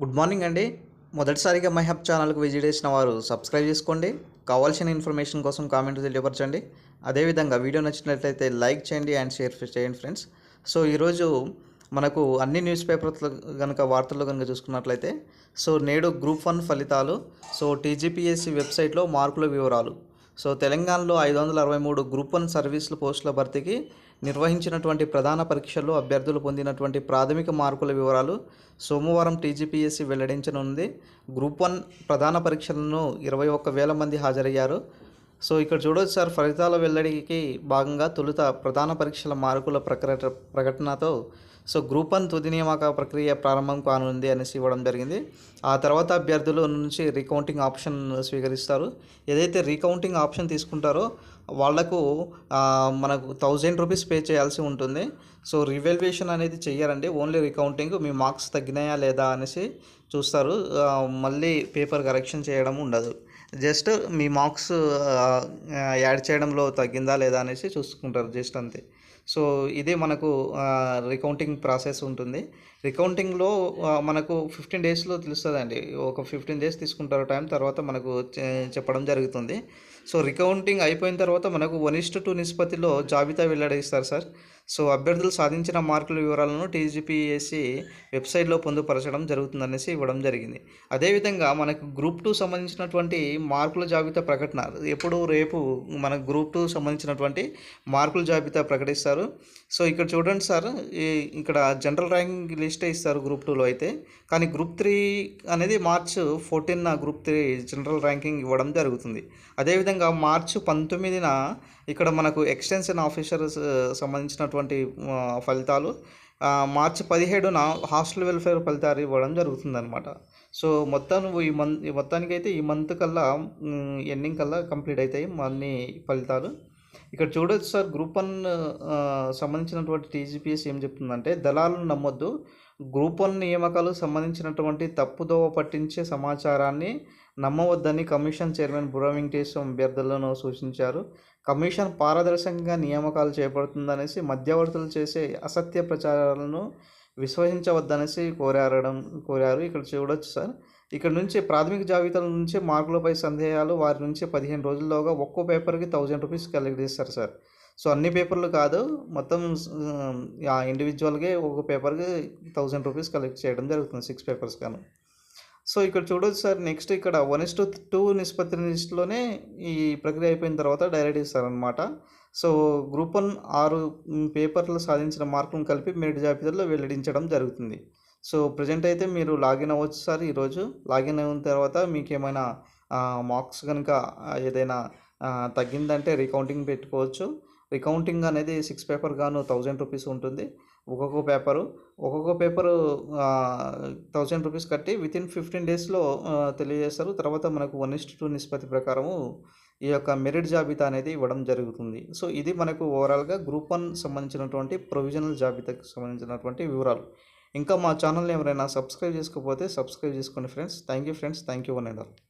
Good morning అండి. మొదటిసారిగా my hub ఛానల్కి విజిట్ చేసిన వారు సబ్స్క్రైబ్ చేసుకోండి. కావాల్సిన ఇన్ఫర్మేషన్ కోసం కామెంట్ తెలియపరచండి. అదేవిధంగా వీడియో నచ్చినట్లయితే లైక్ చేయండి అండ్ షేర్ చేయండి ఫ్రెండ్స్. సో ఈరోజు మనకు అన్ని న్యూస్ పేపర్లు కనుక వార్తల్లో కనుక చూసుకున్నట్లయితే సో నేడు గ్రూప్ వన్ ఫలితాలు సో టీజీపీఎస్సీ వెబ్సైట్లో మార్కుల వివరాలు. సో తెలంగాణలో ఐదు వందల అరవై మూడు గ్రూప్ వన్ సర్వీసుల పోస్టుల భర్తీకి నిర్వహించినటువంటి ప్రధాన పరీక్షల్లో అభ్యర్థులు పొందినటువంటి ప్రాథమిక మార్కుల వివరాలు సోమవారం టీజీపీఎస్సీ వెల్లడించనుంది. గ్రూప్ వన్ ప్రధాన పరీక్షలను ఇరవై ఒక్క వేల మంది హాజరయ్యారు. సో ఇక్కడ చూడవచ్చు సార్ ఫలితాల వెల్లడికి భాగంగా తొలుత ప్రధాన పరీక్షల మార్కుల ప్రకట ప్రకటనతో సో గ్రూప్ వన్ తుది నియామక ప్రక్రియ ప్రారంభం కానుంది అనేసి ఇవ్వడం జరిగింది. ఆ తర్వాత అభ్యర్థుల నుంచి రీకౌంటింగ్ ఆప్షన్ స్వీకరిస్తారు. ఏదైతే రీకౌంటింగ్ ఆప్షన్ తీసుకుంటారో వాళ్ళకు మనకు థౌజండ్ రూపీస్ పే చేయాల్సి ఉంటుంది. సో రివెల్యుయేషన్ అనేది చెయ్యరండి. ఓన్లీ రీకౌంటింగ్ మీ మార్క్స్ తగ్గినాయా లేదా అనేసి చూస్తారు. మళ్ళీ పేపర్ కరెక్షన్ చేయడం ఉండదు. జస్ట్ మీ మార్క్స్ యాడ్ చేయడంలో తగ్గిందా లేదా అనేసి చూసుకుంటారు జస్ట్ అంతే. సో ఇదే మనకు రికౌంటింగ్ ప్రాసెస్ ఉంటుంది. రికౌంటింగ్లో మనకు ఫిఫ్టీన్ డేస్లో తెలుస్తుందండి. ఒక ఫిఫ్టీన్ డేస్ తీసుకుంటారు టైం తర్వాత మనకు చెప్పడం జరుగుతుంది. సో రికౌంటింగ్ అయిపోయిన తర్వాత మనకు వన్ ఇస్ట్ టూ నిష్పత్తిలో జాబితా వెల్లడిస్తారు సార్. సో అభ్యర్థులు సాధించిన మార్కుల వివరాలను టీజీపీఎస్సి వెబ్సైట్లో పొందుపరచడం జరుగుతుందనేసి ఇవ్వడం జరిగింది. అదేవిధంగా మనకు గ్రూప్ టూ సంబంధించినటువంటి మార్కుల జాబితా ప్రకటన ఎప్పుడు రేపు మన గ్రూప్ టూ సంబంధించినటువంటి మార్కుల జాబితా ప్రకటిస్తారు. సో ఇక్కడ చూడండి సార్ ఇక్కడ జనరల్ ర్యాంక్ లిస్టే ఇస్తారు గ్రూప్ టూలో అయితే. కానీ గ్రూప్ త్రీ అనేది March fourteen group three general ranking ఇవ్వడం జరుగుతుంది. అదేవిధంగా మార్చ్ పంతొమ్మిదిన ఇక్కడ మనకు ఎక్స్టెన్షన్ ఆఫీసర్ సంబంధించినటువంటి ఆ, ఫలితాలు మార్చి పదిహేడున హాస్టల్ వెల్ఫేర్ ఫలితాలు ఇవ్వడం జరుగుతుందన్నమాట. సో మొత్తం ఈ మంత్ ఈ మొత్తానికైతే ఈ మంత్ కల్లా ఎండింగ్ కల్లా కంప్లీట్ అవుతాయి అన్ని ఫలితాలు. ఇక్కడ చూడొచ్చు సార్ గ్రూప్ వన్ సంబంధించినటువంటి టీజీపీఎస్ ఏం చెప్తుందంటే దళాలను నమ్మొద్దు గ్రూప్ వన్ నియామకాలు సంబంధించినటువంటి తప్పుదోవ పట్టించే సమాచారాన్ని నమ్మవద్దని కమిషన్ చైర్మన్ బుర్రా వెంకటేశ్వర అభ్యర్థులను సూచించారు. కమిషన్ పారదర్శకంగా నియామకాలు చేపడుతుందనేసి మధ్యవర్తులు చేసే అసత్య ప్రచారాలను విశ్వసించవద్దనేసి కోరారడం కోరారు. ఇక్కడ చూడొచ్చు సార్. ఇక్కడ నుంచి ప్రాథమిక జాబితాల నుంచి మార్కులపై సందేహాలు వారి నుంచి పదిహేను రోజుల్లోగా ఒక్కో పేపర్కి థౌజండ్ రూపీస్ కలెక్ట్ చేస్తారు సార్. సో అన్ని పేపర్లు కాదు మొత్తం ఆ ఇండివిజువల్గా ఒక పేపర్కి థౌజండ్ రూపీస్ కలెక్ట్ చేయడం జరుగుతుంది సిక్స్ పేపర్స్ గాను. సో ఇక్కడ చూడొచ్చు సార్ నెక్స్ట్ ఇక్కడ వన్ ఇస్ టు టూ నిష్పత్తి లిస్ట్లోనే ఈ ప్రక్రియ అయిపోయిన తర్వాత డైరెక్ట్ ఇస్తారనమాట సో గ్రూప్ వన్ ఆరు పేపర్లు సాధించిన మార్కులను కలిపి మెరిట్ జాబితాలో వెల్లడించడం జరుగుతుంది. సో ప్రజెంట్ అయితే మీరు లాగిన్ అవ్వచ్చు సార్ ఈరోజు. లాగిన్ అయిన తర్వాత మీకు ఏమైనా మార్క్స్ కనుక ఏదైనా తగ్గిందంటే రీకౌంటింగ్ పెట్టుకోవచ్చు. రికౌంటింగ్ అనేది సిక్స్ పేపర్ గాను థౌజండ్ రూపీస్ ఉంటుంది. ఒక్కొక్క పేపరు ఒక్కొక్క పేపరు థౌజండ్ రూపీస్ కట్టి విత్ ఇన్ ఫిఫ్టీన్ డేస్లో తెలియజేస్తారు. తర్వాత మనకు వన్ ఇస్ట్ టూ నిష్పత్తి ప్రకారము ఈ యొక్క మెరిట్ జాబితా అనేది ఇవ్వడం జరుగుతుంది. సో ఇది మనకు ఓవరాల్గా గ్రూప్ వన్ సంబంధించినటువంటి ప్రొవిజనల్ జాబితాకి సంబంధించినటువంటి వివరాలు. ఇంకా మా ఛానల్ని ఎవరైనా సబ్స్క్రైబ్ చేసుకోకపోతే సబ్స్క్రైబ్ చేసుకోండి friends thank you friends thank you one and all